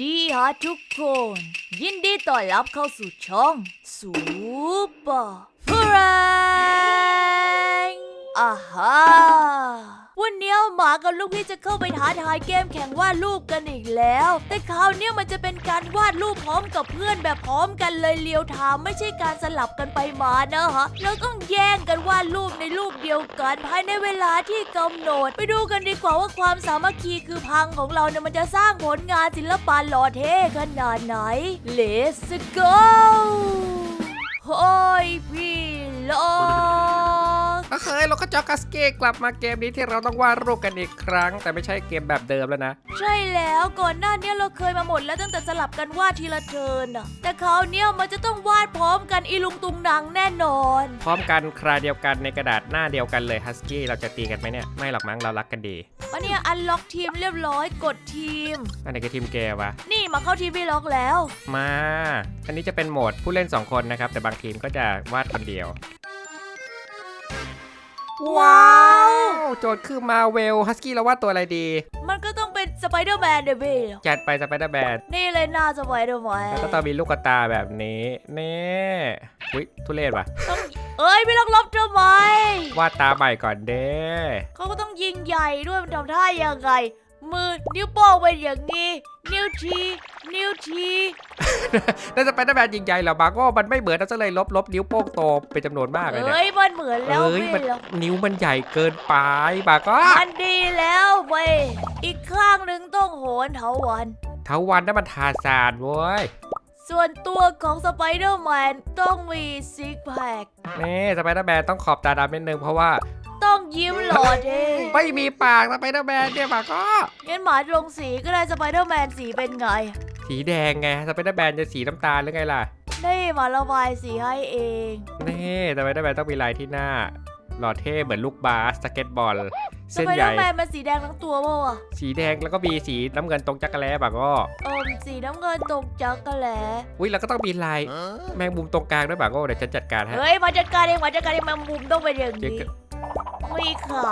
ดีฮะทุกคน ยินดีต้อนรับเข้าสู่ช่อง ซูเปอร์ฟรา อาฮาวันนี้หมากับลูกพี่จะเข้าไปท้าทายเกมแข่งวาดรูปกันอีกแล้ว แต่คราวนี้มันจะเป็นการวาดรูปพร้อมกับเพื่อนแบบพร้อมกันเลยเลียวทามไม่ใช่การสลับกันไปมานะฮะเราต้องแย่งกันวาดรูปในรูปเดียวกัน ภายในเวลาที่กำหนด ไปดูกันดีกว่าว่าความสามัคคีคือพังของเราเนี่ยมันจะสร้างผลงานศิลปะหล่อเท่ขนาดไหน Let's go โฮ้ยพี่ลอ โอเคเราก็จอกัสเก้กลับมาเกมนี้ที่เราต้องวาดรูปกันอีกครั้ง แต่ไม่ใช่เกมแบบเดิมแล้วนะ ใช่แล้วก่อนหน้าเนี้ยเราเคยมาหมดแล้วตั้งแต่สลับกันวาดทีละเทิร์นอะแต่คราวเนี้ยมันจะต้องวาดพร้อมกันอีลุงตุงนางแน่นอน พร้อมกันคราเดียวกันในกระดาษหน้าเดียวกันเลยฮัสกี้เราจะตีกันไหมเนี่ย ไม่หรอกมั้งเรารักกันดีวันนี้อันล็อกทีมเรียบร้อยกดทีม อันไหนคือทีมแกวะ นี่มาเข้าทีมพี่ล็อกแล้ว มา อันนี้จะเป็นโหมดผู้เล่น 2 คนนะครับ แต่บางทีมก็จะวาดคนเดียว ว้าว โจทย์คือมาเวลฮัสกี้เราวาดตัวอะไรดี มันก็ต้องเป็นสไปเดอร์แมนเดบิลจัดไปสไปเดอร์แมนนี่เลยหน้าสไปเดอร์แมนแล้วก็ต้องมีลูกตาแบบนี้นี่อุ้ยทุเรศว่ะต้องเอ้ยพี่ล็อกลบทำไมวาดตาใหม่ก่อนเด้เขาก็ต้องยิงใหญ่ด้วยมันทำท่ายังไง มือนิ้วโป้งเป็นอย่างนี้ นิ้วทีนิ้วทีแล้วสไปเดอร์แมนยิงใหญ่เหรอบางก็มันไม่เหมือนนะซะเลยลบลบนิ้วโป้งโตเป็นจำนวนมากเลยเนี่ยเอ้ยมันเหมือนแล้วเอ้ยพี่มันล็อกนิ้วมันใหญ่เกินไปบางก็มันดีแล้วเว้ยอีกข้างหนึ่งต้องโหนเถาวัน เทาวันนั่นมันทาซานเว้ยส่วนตัวของสไปเดอร์แมนต้องมีซิกแพค นี่สไปเดอร์แมนต้องขอบตาดำนิดนึงเพราะว่า ต้องยิ้มหล่อเท่ไม่มีปากสไปเดอร์แมนเนี่ยบางก็ งั้นหมาลงสีก็ได้สไปเดอร์แมนสีเป็นไง สีแดงไงสไปเดอร์แมนจะสีน้ำตาลหรือไงล่ะ นี่หมาระบายสีให้เองนี่สไปเดอร์แมนต้องมีลายที่หน้า หล่อเท่เหมือนลูกบาสสเก็ตบอล สเส้นไปใหเดอญ่ ร์แมนมันสีแดงทั้งตัวเปล่าวะสีแดงแล้วก็มีสีน้ำเงินตรงจักรแล้บางก็เอิมสีน้ำเงินตรงจักรแหลอุ้ยแล้วก็ต้องมีลายแมงมุมตรงกลางด้วยบางก็เดี๋ยวฉันจัดการให้ เฮ้ยมาจัดการเองมาจัดการเองแมงมุมต้องเป็นอย่างเดี๋ยวนี้ก็ มีขา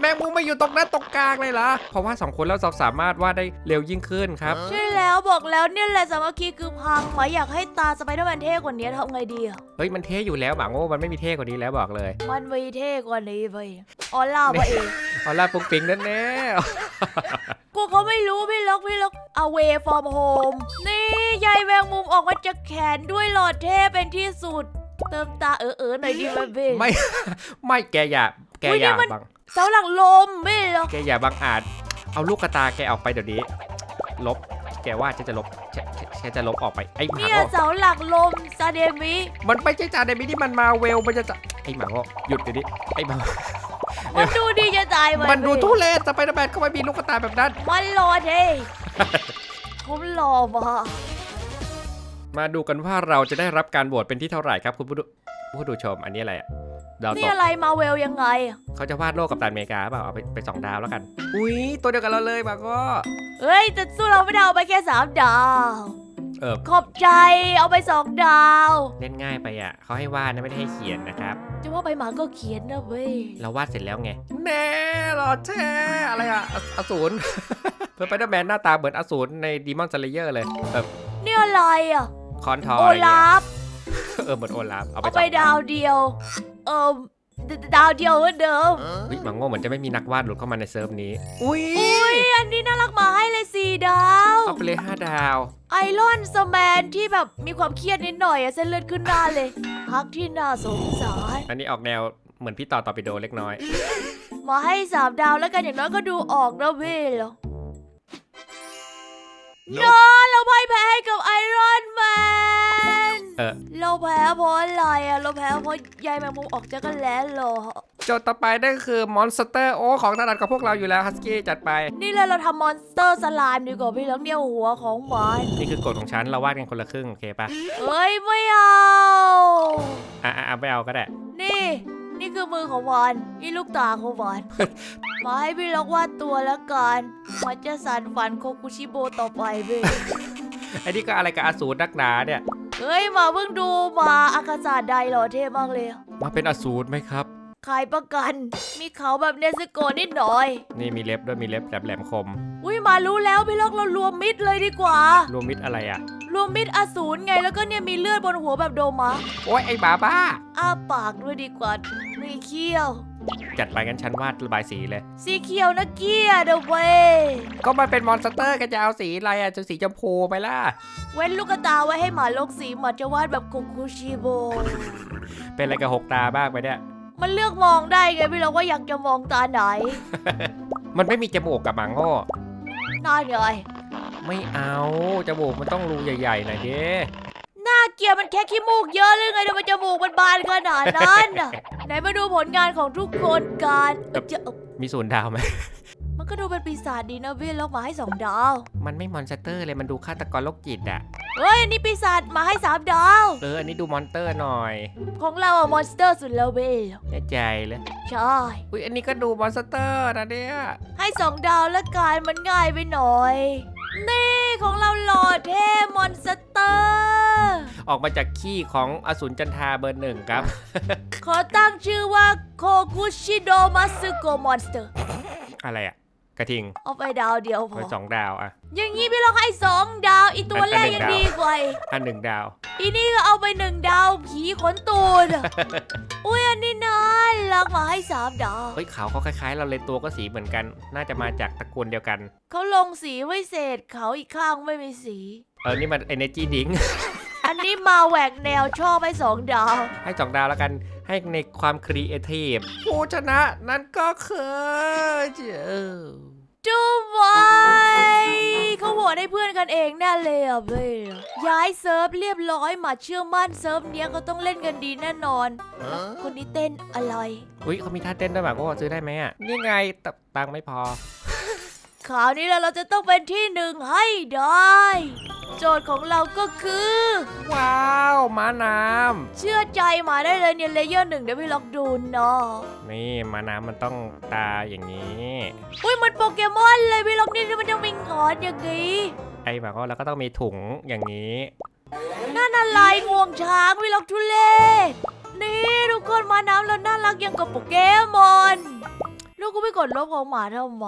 แมงมุมไม่อยู่ตรงนั้นตรงกลางเลยเหรอ เพราะว่าสองคนแล้วเราสามารถวาดได้เร็วยิ่งขึ้นครับ ใช่แล้วบอกแล้วเนี่ยแหละสามัคคีคือพังหมาอยากให้ตาสไปเดอร์แมนเท่กว่านี้ทำไงดีอะเฮ้ยมันเท่อยู่แล้วหมาโง่มันไม่มีเท่กว่านี้แล้วบอกเลยมันมีเท่กว่านี้ไปออล่าไปเองออร่าปุ๊งปิงนั่นแน่กูเขาไม่รู้พี่ล็อกพี่ล็อก away from home นี่ใยแมงมุมออกมาจากแขนด้วยหลอดเท่เป็นที่สุด เติมตาเออเออๆหน่อยดีไหมเบ้ ไม่ ไม่แกอย่า แกอุ๊ยอย่านี่มัน บัง เสาหลักลมไม่ล็อกแกอย่าบังอาจ เอาลูกกระตาแกออกไปเดี๋ยวนี้ ลบ แกว่าฉันจะลบฉันฉันฉันจะลบออกไป ไอ้หมาเนี่ยโง่เสาหลักลมซาเดมิมันไม่ใช่จานเดมินี่มันมาเวล มันจะจะไอ้หมาโง่หยุดเดี๋ยวนี้ ไอ้หมา มันดูดีจะตายไหมมันดูเบ้ทุเรศสไปเดอร์แมนก็ไม่มีลูกกระตาแบบนั้น มันหล่อเท่ผมหล่อมาก มาดูกันว่าเราจะได้รับการโหวตเป็นที่เท่าไหร่ครับคุณผู้ดูผู้ดูชมอันนี้อะไรอะดาวตนี่กอะไรมาเวลยังไงอะเขาจะวาดโลกกับตันอเมริกาเปล่าเอาไปไปสองดาวแล้วกัน อุ้ยตัวเดียวกันเราเลยมาก็เฮ้ยแต่สู้เราไม่ได้เอาไปแค่สามดาว เออขอบใจเอาไปสองดาว เล่นง่ายไปอะเขาให้วาดนะไม่ได้ให้เขียนนะครับ จะว่าไปหมาก็เขียนนะเว้ย เราวาดเสร็จแล้วไงแน่หรอแท้อะไรอะออสูร เพื่อไปเดอร์แมนหน้าตาเหมือนอสูรในดีมอนสเลเยอร์เลยแบบนี่อะไรอะ คอนทอโออะไรเงี้ลายฟเออเหมือนโอลาฟเอาไปเอาสไปองดาวเดียว เอิมดดาวเดียวเหมือนเดิมเฮ้ยหมังโง่เหมือนจะไม่มีนักวาดหลุดเข้ามาในเซิร์ฟนี้ อุ้ยอุ้ยอันนี้น่ารักมาให้เลยสี่ดาว เอาไปเลยห้าดาว ไอรอนสแมนที่แบบมีความเครียดนิดหน่อยอะเส้นเลือดขึ้นหน้าเลย พักที่น่าสงสาร อันนี้ออกแนวเหมือนพี่ต่อต่อปิโดเล็กน้อย มาให้สามดาวแล้วกันอย่างน้อยก็ดูออกนะเว้ยเหรอ Nope นอเราพ่ายแพ้ให้กับไอรอนแม นเออ เราแพ้เพราะอะไรอะเราแพ้เพราะใยแมงมุมออกจากกันแล้วเหรอ โจทย์ต่อไปนั่นก็คือมอนสเตอร์โอของถนัดกับพวกเราอยู่แล้วฮัสกี้จัดไป นี่เลยเราทำมอนสเตอร์สไลม์ดีกว่าพี่เลี้ยงเนี่ยหัวของมันนี่คือกฎของฉันเราวาดกันคนละครึ่งโอเคปะเอ้ยไม่เอา อะอะอะไม่เอาก็ได้ นี่ นี่คือมือของมันนี่ลูกตาของมันมาให้พี่ล็อกวาดตัวแล้วกัน มันจะสานฝันโคคุชิโบต่อไปเว้ย ไอ้นี่ก็อะไรกับอสูรนักหนาเนี่ย เฮ้ยมาเพิ่งดูมาอากาศาสตร์ใดเหรอเท่มากเลยอะมาเป็นอสูรไหมครับ ขายประกัน มีเขาแบบเนสโกะนิดหน่อย นี่มีเล็บด้วยมีเล็บแหลมแหลมคม อุ้ยมารู้แล้วพี่ล็อกเรารวมมิดเลยดีกว่า รวมมิตรอะไรอะ รวมมิดอสูรไงแล้วก็เนี่ยมีเลือดบนหัวแบบโดมะโอ้ยไอ้บาบ้า อ้าปากด้วยดีกว่ามีเขี้ยว จัดไปกันชั้นวาดระบายสีเลย สีเขียวนะเกียร์เดอะเวยก็มันเป็นมอนสเตอร์ก็จะเอาสีอะไรอะจะสีชมพูไปล่ะ เว้นลูกตาไว้ให้หมาลกสีหมาจะวาดแบบคุคุชิโบ เป็นอะไรกับหกตาบ้างไปเนี่ย มันเลือกมองได้ไงพี่เราว่าอยากจะมองตาไหน มันไม่มีจมูกกับหมาโง่น่าไงไม่เอาจมูกมันต้องรูใหญ่ๆหน่อยดิน่าเกลียดมันแค่ขี้มูกเยอะเลยไงทำไมจมูกมันบานขนาดนั้นน่ะ ไหนมาดูผลงานของทุกคนกันเอ้ยจะเอ้ามีศูนย์ดาวไหม มันก็ดูเป็นปีศาจดีนะพี่ล็อกมาให้สองดาว มันไม่มอนสเตอร์เลยมันดูฆาตกรโรคจิตอะเฮ้ยอันนี้ปีศาจมาให้สามดาว เอออันนี้ดูมอนเตอร์หน่อยของเราอะมอนสเตอร์สุดแล้วเว้ยแน่ใจเลยใช่ อุ้ยอันนี้ก็ดูมอนสเตอร์นะเนี่ยให้สองดาวละกันมันง่ายไปหน่อย นี่ของเราหล่อเท่มอนสเตอร์ ออกมาจากขี้ของอสูรจันทราเบอร์หนึ่งครับ ขอตั้งชื่อว่าโคคุชิโดมัสึโกมอนสเตอร์ อะไรอะกระทิงเอาไปดาวเดียวพไปอสองดาวอะอย่างงี้พี่เราให้สองดาวอีตัวอันแรกอันหนึ่ยังงดาวดีกว่าอีกอันหนึ่งดาว อีนี่ก็เอาไปหนึ่งดาวผีขนตูดอะอุ้ยอันนี้น่ารักมาให้สามดาว เฮ้ยเขาเขาคล้ายๆ เราเลยตัวก็สีเหมือนกัน น่าจะมาจากตระกูลเดียวกัน เขาลงสีไว้เศษเขาอีกข้างไม่มีสี เออ นี่มัน Energy Drink อันนี้มาแหวกแนวชอบให้สองดาวให้สองดาวแล้วกันให้ในความครีเอทีฟผู้ชนะนั้นก็คือเจ้าดูไว้เขาโหวตให้เพื่อนกันเองแน่เลยอะเบ้ยย้ายเซิร์ฟเรียบร้อยหมาเชื่อมั่นเซิร์ฟเนี้ยเขาต้องเล่นกันดีแน่นอน คนนี้เต้นอะไร อุ้ยเขามีท่าเต้นด้วยแบบว่าซื้อได้ไหมอะนี่ไงตตังค์ไม่พอคราวนี้เราจะต้องเป็นที่หนึ่งให้ได้ โจทย์ของเราก็คือ ว้าวม้าน้เชื่อใจหมาได้เลยเนี่ยเลเยอร์หนึ่งเดี๋ยวพี่ล็อกดูเนาะำนี่ม้าน้ำมันต้องตาอย่างนี้ อุ้ยมันโปเกมอนเลยพี่ล็อกนี่มันจะมีงอนอย่างงี้ไอ้แบบว่าแล้วก็ต้องมีถุงอย่างนี้ นั่นอะไรงวงช้างพี่ล็อกทุเลศนี่ทุกคนมาน้ำแล้วน่ารักอย่างกับโปเกมอน ลูกก็ไม่กดลบของหมาทำไม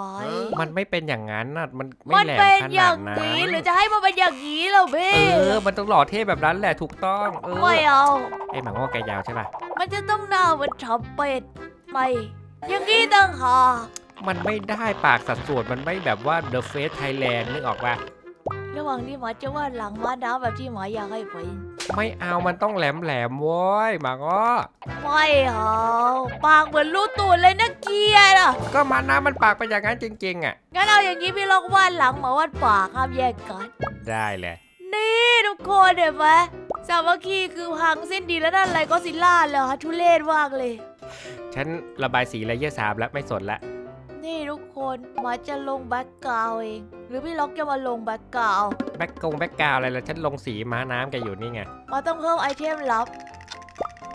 มันไม่เป็นอย่างนั้นน่ะมันไม่มันแหลมเป็นขอนาย่าดงนั้นนี้หรือจะให้มันเป็นอย่างนี้เหราเบ้เออมันต้องหล่อเท่แบบนั้นแหละถูกต้อง เออไม่เอา ไอ้หมาง้อแกยาวใช่ป่ะมันจะต้องหน้าเหมันทับเป็ดไม่อย่างนี้ต่างหากมันไม่ได้ปากสัดส่วนมันไม่แบบว่า The Face Thailand นึกออกป่ะ ระหว่างที่หมาจะวาดหลังม้าน้ำแบบที่หมาอยากให้เป็นไม่เอามันต้องแหลมแหลมๆโว้ยหมาง้อไม่เอาปากเหมือนรูตูดเลยนะเกียร์อะ ก็มันน้ำมันปากเป็นอย่างนั้นจริงๆอะ งั้นเอาอย่างนี้พี่ลองวาดหลังหมาวาดปากห้ามแยกกัน ได้เลยนี่ทุกคนเห็นไหมสามัคคีคือพังเส้นดีแล้วนั่นอะไรก็ซิลล่าเหรอทุเรศมากเลย ฉันระบายสีเลเยอร์สามแล้วไม่สนละ นี่ทุกคนหมาจะลงแบ็กกราวด์เอง หรือพี่ล็อกจะมาลงแบ็กกราวด์แบ็กกงแบ็กกราวอะไรแล้วฉันลงสีม้าน้ำแกอยู่นี่ไงหมาต้องเพิ่มไอเทมลับ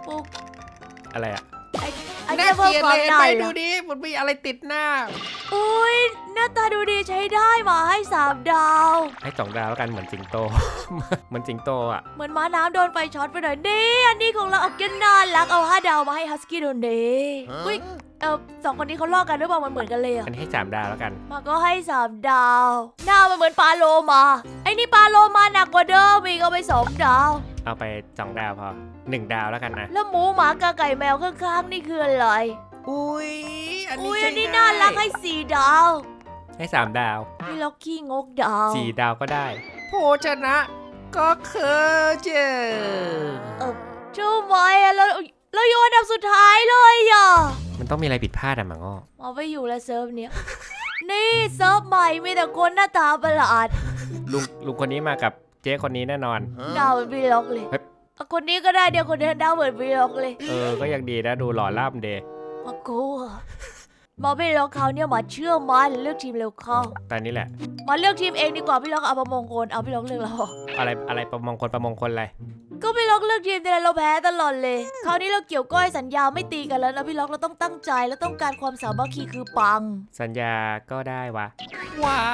ปุ๊บอะไรอะไอไอเทมเพิ่มความหนาไปยดูดิมันมีอะไรติดหน้า อุ้ยหน้าตาดูดีใช้ได้หมาให้สามดาว ให้สองดาวแล้วกันเหมือนสิงโต เหมือนสิงโตอะ เหมือนม้าน้ำโดนไฟช็อตไปหน่อยนี่อันนี้ของเราเอาเกนน่ารักเอาห้าดาวมาให้ฮัสกี้โดนเดอุ้ย เออสองคนนี้เขาลอกกันหรือเปล่ามันเหมือนกันเลยอะอันนี้ให้สามดาวแล้วกัน มาก็ให้สามดาว หน้ามันเหมือนปลาโลมา ไอ้นี่ปลาโลมาหนักกว่าเดิมอีกเอาไปสองดาว เอาไปสองดาวพอหนึ่งดาวแล้วกันนะแล้วหมูหมากาไก่แมวข้างๆนี่คืออะไร อุ้ยอันนี้อุ้ยใช้อันนี้ได้น่ารักให้สี่ดาวให้สามดาวพี่ล็อกขี้งกดาวสี่ดาวก็ได้ผู้ชนะก็คือเจอชูไว้อะเรา เราโยนอันดับสุดท้ายเลยอะมันต้องมีอะไรผิดพลาดอะหมังอ้อเอาไปอยู่แล้วเซิร์ฟเนี้ยนี่เซิร์ฟใหม่มีแต่คนหน้าตาประหลาดลุงลุงคนนี้มากับเจ๊คนนี้แน่นอนดาวเหมือนพี่ล็อกเลยเฮ้ย เอาคนนี้ก็ได้เดี๋ยวคนนี้ดาวเหมือนพี่ล็อกเลยเออ ก็ยังดีนะดูหล่อล่ำเดมากูอะมาพี่ล็อกเขาเนี่ยมาเชื่อมันเลือกทีมเร็วเข้าตอนนี้แหละ มาเลือกทีมเองดีกว่าพี่ล็อกเอาประมงคลเอาพี่ล็อกเลือกเราอะไรอะไรประมงคลประมงคลอะไร ก็พี่ล็อกเลือกทีมแต่เราแพ้ตลอดเลย คราวนี้เราเกี่ยวก้อยสัญญาไม่ตีกันแล้วนะพี่ล็อกเราต้องตั้งใจและต้องการความสามัคคีคือปัง สัญญาก็ได้วะ ว้า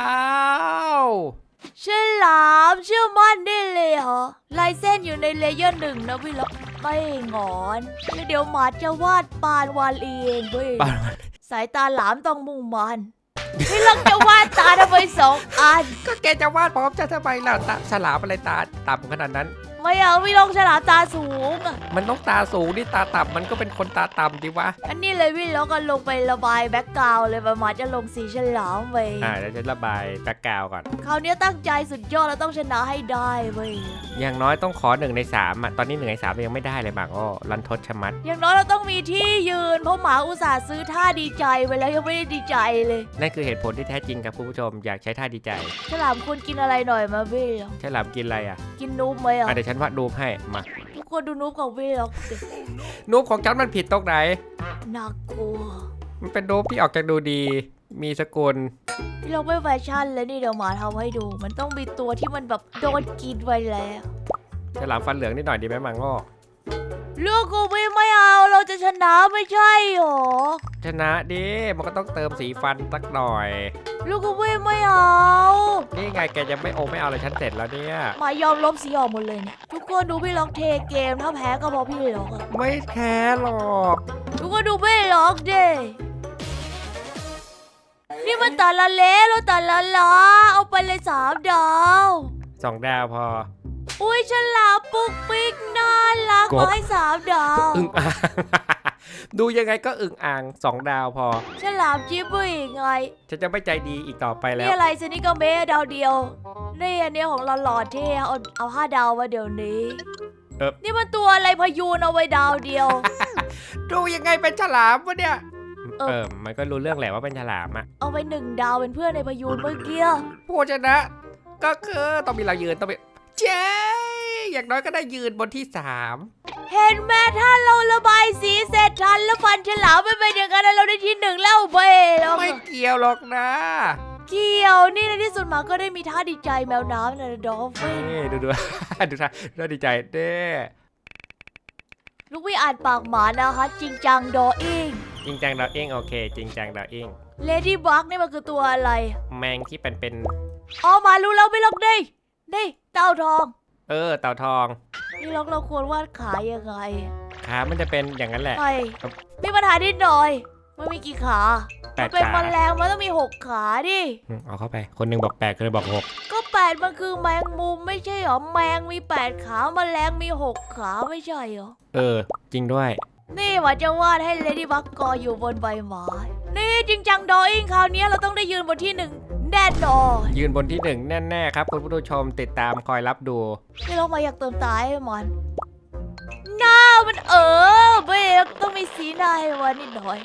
วฉลามเชื่อมั่นได้เลยเหรอลายเส้นอยู่ในเลเยอร์หนึ่งนะพี่ล็อกไม่งอนแล้วเดี๋ยวหมาจะวาดปานวาลีเองเว้ยปานสายตาหลามต้องมุ่งมันพี่ลองจะวาดตาทำไมสองอัน ก็แกจะวาดพร้อมจะทำไมล่ะตาฉลามอะไรตาต่ำขนาดนั้น ไม่เอาพี่ลองฉลามตาสูงอะมันต้องตาสูงนี่ตาต่ำมันก็เป็นคนตาต่ำดิวะอันนี้เลยพี่ลองก็ลงไประบายแบ็กกราวด์เลยประมาณจะลงสีฉลามไปอ่าเดี๋ยวจะระบายแบ็กกราวก่อนคราวนี้ตั้งใจสุดยอดแล้วต้องชนะให้ได้เว้ยอย่างน้อยต้องขอหนึ่งในสามอะตอนนี้หนึ่งในสามยังไม่ได้เลยบางอ้อรันทดชะมัด อย่างน้อยเราต้องมีที่ยืนเพราะหมาอุตส่าห์ซื้อท่าดีใจไปแล้วยังไม่ได้ดีใจเลยนั่นคือเหตุผลที่แท้จริงครับคุณผู้ชมอยากใช้ท่าดีใจฉลามควรกินอะไรหน่อยมาพี่ลองฉลามกินอะไรอะกินนูบไหมอะอะเดี๋ยวฉันวาดรูปให้มาทุกคนดูนูบของพี่ลองสิรูปของฉันมันผิดตรงไหน น่ากลัวมันเป็นรูปที่ออกจากดูดี มีสกุลพี่ลองไม่แฟชั่นเลยนี่เดี๋ยวหมาทำให้ดู มันต้องมีตัวที่มันแบบโดนกินไปแล้วฉลามฟันเหลืองนิดหน่อยดีไหมมังอ้อ เรื่องกูไม่ไม่เอาเราจะชนะไม่ใช่หรอชนะดิมันก็ต้องเติมสีฟันสักหน่อย ลูกกูไม่ไม่เอา นี่ไงแกจะไม่โอไม่เอาเลยฉันเสร็จแล้วเนี่ยหมายอมลบสีออกหมดเลยเนี่ย ทุกคนดูพี่ล็อกเทเกมถ้าแพ้ก็เพราะพี่ล็อกอะไม่แพ้หรอกทุกคนดูพี่ล็อกเด้นี่มันตาละเละแล้วตาละล้าเอาไปเลยสามดาวสองดาวพอ อุ้ยฉลามปุกปิกน่ารักกบ ขอให้สามดาวอึ่งอ่าง ดูยังไงก็อึ่งอ่างสองดาวพอ ฉลามจิบบุยไงฉันจะไม่ใจดีอีกต่อไปแล้นี่ว อะไรชนิดก็เมดาวเดียวนี่อันเนี้ยของเราหลอดเท่เอาเอาห้าดาวมาเดี๋ยวนี้เอ๊ะนี่มันตัวอะไรพยูนเอาไว้ดาวเดียว ดูยังไงเป็นฉลามวะเนี่ย เออ เออ มันก็รู้เรื่องแหละว่าเป็นฉลามอะเอาไปหนึ่งดาวเป็นเพื่อนในพยูนเมื่อกี้ผู้ชนะ ก็คือต้องมีเรายืนต้องไป เจ๊อย่างน้อยก็ได้ยืนบนที่สามเห็นแม่ถ้าเราระบายสีเสร็จทันแล้วฟันฉลามไม่เป็นอย่างนั้นเราได้ที่หนึ่งแล้วเบ้แล้วไม่เกี่ยวหรอกนะ เกี่ยวนี่ในที่สุดหมาก็ได้มีท่าดีใจแมวน้ำนะดอฟฟินนี่ดูดูดูท่าดูดีใจเด้ลูกพี่อ่านปากหมานะคะจริงจังดออิงจริงจังดาวเองโอเค จริงจังดาวเองเลดี้บักนี่มันคือตัวอะไร แมงที่เป็นเป็นอ๋อหมารู้แล้วไม่ลอกได้นี่เต่าทอง เออ เต่าทอง นี่ล็อกเราควรวาดขายังไงขามันจะเป็นอย่างนั้นแหละไม่มีปัญหานิดหน่อย มันมีกี่ขาแปมัดนเป็นขาแมลงมันต้องมีหกขาดิ อืมเอาเข้าไป คนหนึ่งบอกแปดคนหนึงบอกหกก็แปดมันคือแมงมุมไม่ใช่เหรอ แมงมีแปดขาแมลงมีหกขาไม่ใช่เหรอ เออ จริงด้วย นี่หว่าจะวาดให้เลดี้บักกออยู่บนใบไม้ นี่จริงจังดออิงคราวนี้เราต้องได้ยืนบนที่หนึ่ง แน่นอนยืนบนที่หนึ่งแน่ๆครับ คุณผู้ชมติดตามคอยรับดูนี่เรามาอยากเติมตาให้มันหน้ามันเออเบกต้องมีสีหน้าให้มันนิดหน่อย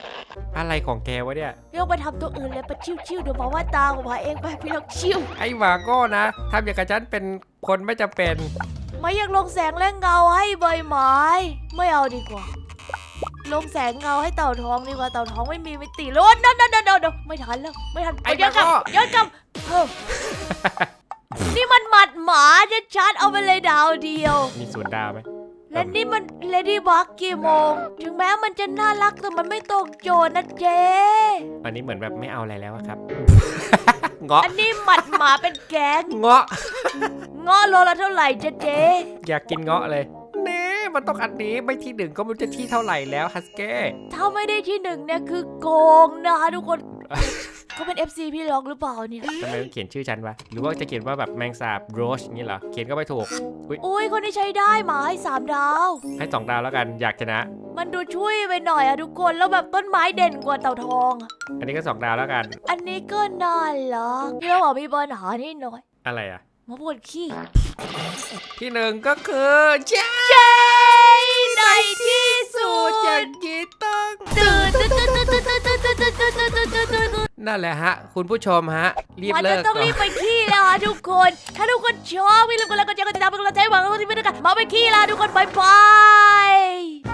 อะไรของแกวะเนี่ยพี่ลองไปทำตัวอื่นเลยไปชิวๆเดี๋ยวมาว่าดตาของมาเองไปพี่ลองชิวไอ้หมาโก้นะทำอย่างกับฉันเป็นคนไม่จำเป็นมาอยากลงแสงและเงาให้ใบไม้ ไม่เอาดีกว่า ลงแสงเงาให้เต่าทองดีกว่าเต่าทองไม่มีมิติแล้วนั่นนั่นนั่นนั่นไม่ทันแล้วไม่ทันไอ้ย้อนกลับบ้าย้อนกลับเฮ้อนี่มันหมัดหมาชัดๆเอาไปเลยดาวเดียว มีศูนย์ดาวไหมและนี่มันเลดี้บักกี่โมง ถึงแม้มันจะน่ารักแต่มันไม่ตกโจรนะเจ๊อันนี้เหมือนแบบไม่เอาอะไรแล้วอะครับ เงาะ อันนี้หมัดหมาเป็นแก๊งเงาะงอโลละเท่าไหร่เจ๊เจ๊อยากกินเงาะเลยนี่ มันต้องอันนี้ไม่ที่หนึ่งก็ไมันจะที่เท่าไหร่แล้วฮัสเก้ถ้าไม่ได้ที่หนึ่งเนี่ยคือโกงนะคะทุกคนเขาเป็น FC พี่ล็อกหรือเปล่าเนี่ยทำไมต้องเขียนชื่อฉันวะ หรือว่าจะเขียนว่าแบบแมงสาบโรชอย่างนี้เหรอ เขียนก็ไม่ถูก อุ้ยคนที่ใช้ได้หมาให้สามดาว ให้สองดาวแล้วกันอยากชนะ มันดูช่วยไปหน่อยอะทุกคนแล้วแบบต้นไม้เด่นกว่าเต่าทองอะอันนี้ก็สองดาวแล้วกัน อันนี้ก็น่ารักพี่เราบอกมีปัญหานิดหน่อย อะไรอะมาปวดขี้ ที่หนึ่งก็คือเจ้าเจ๊ใน ที่สุดอย่างนี้ต้องตื่นตื่นตื่นตื่นตื่นตื่นตื่นตื่นตื่นตื่นตื่นตื่นตื่นนั่นแหละฮะ คุณผู้ชมฮะ รีบเลิจะกต้องรีบไปขี้แล้วฮะทุกคน ถ้าทุกคนชอบไม่ลืมกดไลค์กดแชร์กดติดตามเป็นกำลังใจให้หวังว่าทุกคนจะไม่ได้กันมาไปขี้แล้วทุกคนบายบาย